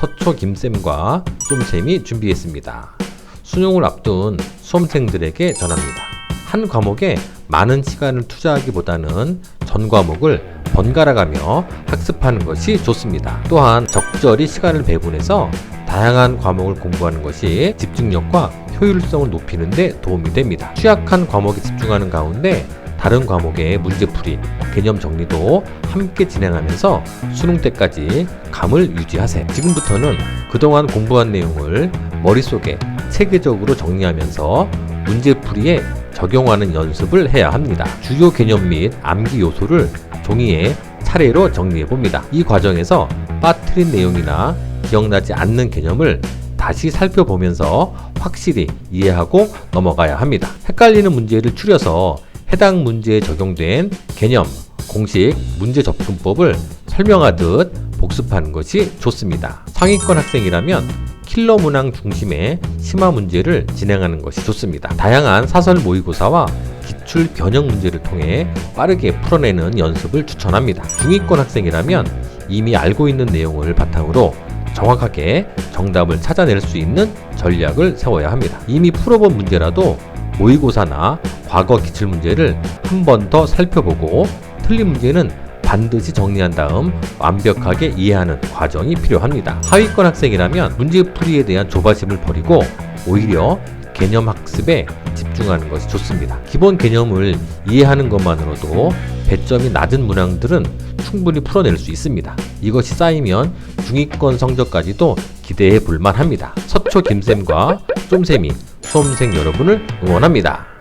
서초 김쌤과 쫌쌤이 준비했습니다. 수능을 앞둔 수험생들에게 전합니다. 한 과목에 많은 시간을 투자하기보다는 전 과목을 번갈아 가며 학습하는 것이 좋습니다. 또한 적절히 시간을 배분해서 다양한 과목을 공부하는 것이 집중력과 효율성을 높이는 데 도움이 됩니다. 취약한 과목에 집중하는 가운데 다른 과목의 문제풀이, 개념 정리도 함께 진행하면서 수능 때까지 감을 유지하세요. 지금부터는 그동안 공부한 내용을 머릿속에 체계적으로 정리하면서 문제풀이에 적용하는 연습을 해야 합니다. 주요 개념 및 암기 요소를 종이에 차례로 정리해 봅니다. 이 과정에서 빠뜨린 내용이나 기억나지 않는 개념을 다시 살펴보면서 확실히 이해하고 넘어가야 합니다. 헷갈리는 문제를 추려서 해당 문제에 적용된 개념, 공식, 문제 접근법을 설명하듯 복습하는 것이 좋습니다. 상위권 학생이라면 킬러 문항 중심의 심화 문제를 진행하는 것이 좋습니다. 다양한 사설 모의고사와 기출 변형 문제를 통해 빠르게 풀어내는 연습을 추천합니다. 중위권 학생이라면 이미 알고 있는 내용을 바탕으로 정확하게 정답을 찾아낼 수 있는 전략을 세워야 합니다. 이미 풀어본 문제라도 모의고사나 과거 기출 문제를 한 번 더 살펴보고 틀린 문제는 반드시 정리한 다음 완벽하게 이해하는 과정이 필요합니다. 하위권 학생이라면 문제풀이에 대한 조바심을 버리고 오히려 개념 학습에 집중하는 것이 좋습니다. 기본 개념을 이해하는 것만으로도 배점이 낮은 문항들은 충분히 풀어낼 수 있습니다. 이것이 쌓이면 중위권 성적까지도 기대해 볼 만합니다. 서초 김쌤과 쫌쌤이 수험생 여러분을 응원합니다.